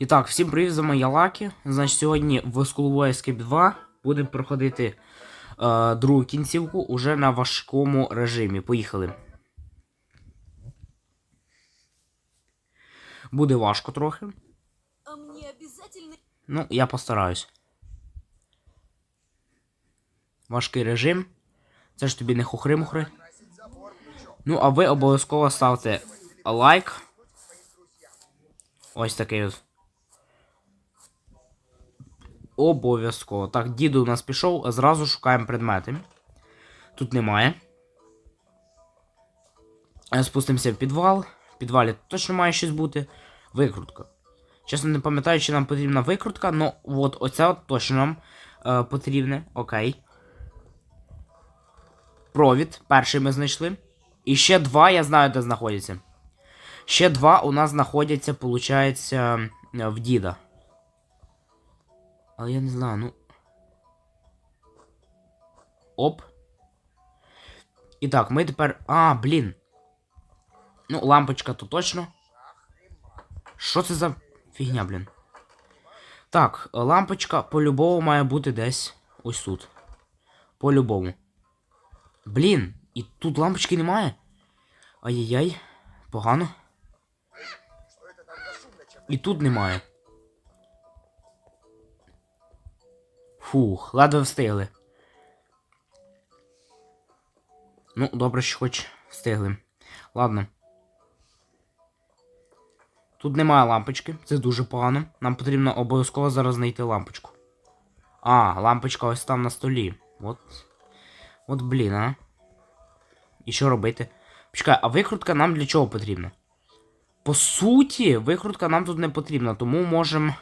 І так, всім привіт, за моя Лакі. Значить, сьогодні в School Escape 2 будемо проходити е, другу кінцівку уже на важкому режимі. Поїхали. Буде важко трохи. А мне обязательно... Ну, я постараюсь. Важкий режим. Це ж тобі не хухри-мухри. Ну, а ви обов'язково ставте лайк. Ось такий ось. Обов'язково. Так, діду у нас пішов, зразу шукаємо предмети. Тут немає. Е, Спустимося в підвал. В підвалі точно має щось бути. Викрутка. Чесно, не пам'ятаю, чи нам потрібна викрутка, але от оця от точно нам е, потрібне. Окей. Провід. Перший ми знайшли. І ще два, я знаю, де знаходяться. Ще два у нас знаходяться, виходить, в діда. Але я не знаю, ну. Оп. І так, ми тепер. А, блін. Ну, лампочка тут точно. Що це за фігня, блін? Так, лампочка по-любому має бути десь ось тут. По-любому. Блін, і тут лампочки немає. Ай-яй-яй, погано. І тут немає. Фух, ледве встигли. Ну, добре, що хоч встигли. Ладно. Тут немає лампочки, це дуже погано. Нам потрібно обов'язково зараз знайти лампочку. А, лампочка ось там на столі. От. От блін, а. І що робити? Почекай, а викрутка нам для чого потрібна? По суті, викрутка нам тут не потрібна, тому можемо.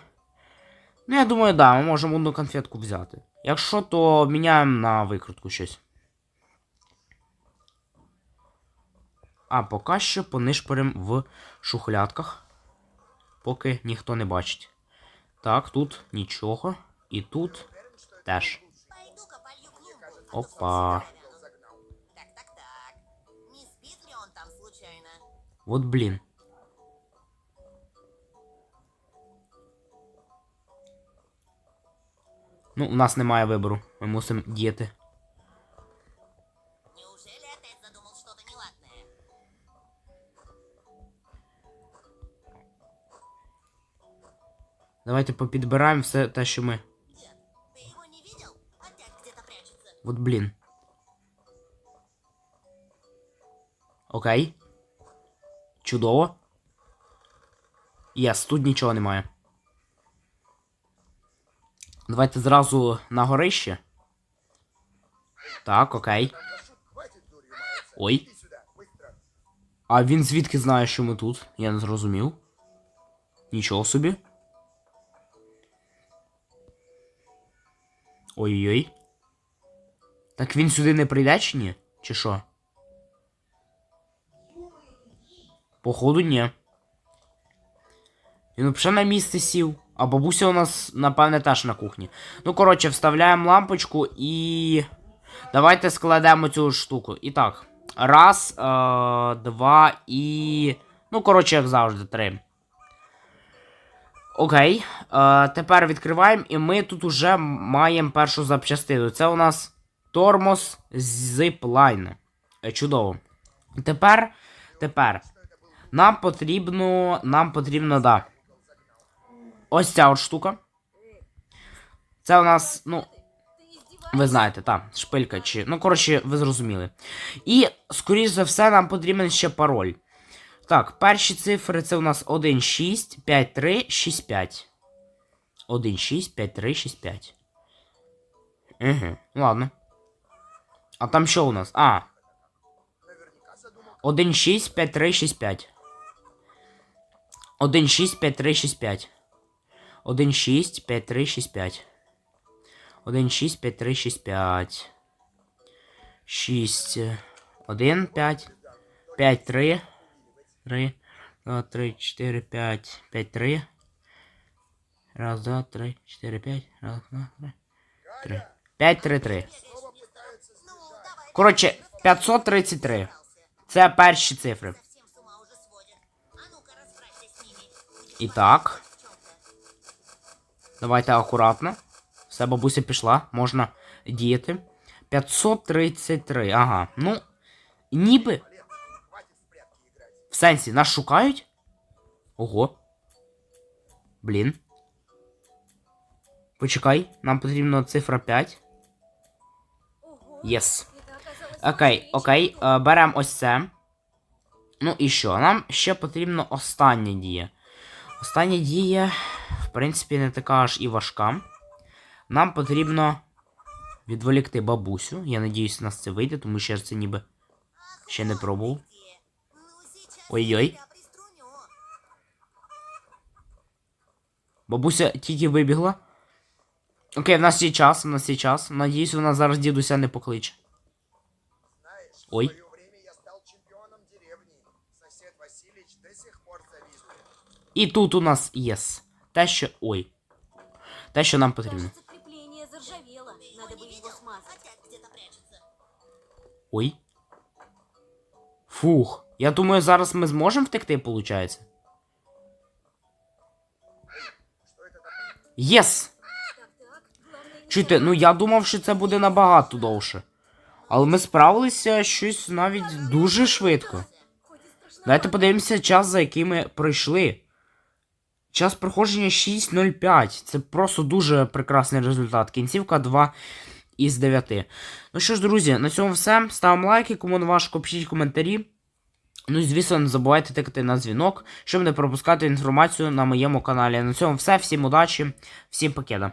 Ну, я думаю, да, ми можемо одну конфетку взяти. Якщо, то міняємо на викрутку щось. А поки що понишпорим в шухлядках. Поки ніхто не бачить. Так, тут нічого. І тут теж. Опа. От блін. Ну, у нас немає вибору. Ми мусимо діяти. Давайте попідбираємо все те, що ми. От блін. Окей. Чудово. Єс, тут нічого немає. Давайте зразу на горище. Так, окей. Ой. А він звідки знає, що ми тут? Я не зрозумів. Нічого собі. Ой-ой-ой. Так він сюди не прийде чи ні? Чи що? Походу, ні. Він взагалі на місце сів. А бабуся у нас, напевне, теж на кухні. Ну, коротше, вставляємо лампочку і. Давайте складемо цю штуку. І так. Раз, е, два і. Ну, коротше, як завжди, три. Окей. Е, тепер відкриваємо, і ми тут уже маємо першу запчастину. Це у нас тормоз зиплайн. Е, Чудово. Тепер. Тепер. Нам потрібно. Нам потрібно, да. Ось ця от штука. Це у нас, ну, ви знаєте, так, шпилька чи. Ну, коротше, ви зрозуміли. І, скоріш за все, нам потрібен ще пароль. Так, перші цифри це у нас 1, 6, 5, 3, 6, 5. 1, 6, 5, 3, 6, 5. Угу, ладно. А там що у нас? А. 1, 6, 5, 3, 6, 5. 1, 6, 5, 3, 6, 5. 1, 6, 5, 3, 6, 5. 1, 6, 5, 3, 6, 5. 6, 1, 5. 5, 3. 3. 2, 3, 4, 5. 5, 3. Раз, два, три, четыре, пять. Раз, два, три. Три. П'ять, три, три. Коротше, 533. Це перші цифри. Совсем с ума уже сводят. А ну-ка, расправься с ними. І так. В чём-то. Давайте акуратно. Все, бабуся пішла, можна діяти. 533, ага. Ну, ніби. В сенсі, нас шукають? Ого. Блін. Почекай, нам потрібна цифра 5. Єс. Окей, окей, е, беремо ось це. Ну і що? Нам ще потрібно остання дія. Остання дія, в принципі, не така аж і важка. Нам потрібно відволікти бабусю. Я надіюсь, у нас це вийде, тому що я це ніби ще не пробував. Ой-ой. Бабуся тільки вибігла. Окей, в нас є час, у нас є час. Надіюсь, вона зараз дідуся не покличе. Ой. в. І тут у нас єс Те, що. Ой. Те, що нам потрібно. Кажется, крепление заржавело. Ты его Надо не бы его видел? смазать. Опять где-то прячется. Ой. Фух. Я думаю, зараз ми зможемо втекти, виходить. Что это такое? Єс! Так, так. Главное не Чуєте, ну я думав, що це буде набагато довше. Але ми справилися щось навіть дуже швидко. Хоть и страшновато. Давайте подивимося час, за який ми пройшли. Час проходження 6.05. Це просто дуже прекрасний результат. Кінцівка 2 із 9. Ну що ж, друзі, на цьому все. Ставимо лайки, кому не важко, пишіть коментарі. Ну і звісно, не забувайте тикати на дзвінок, щоб не пропускати інформацію на моєму каналі. На цьому все. Всім удачі, всім покеда.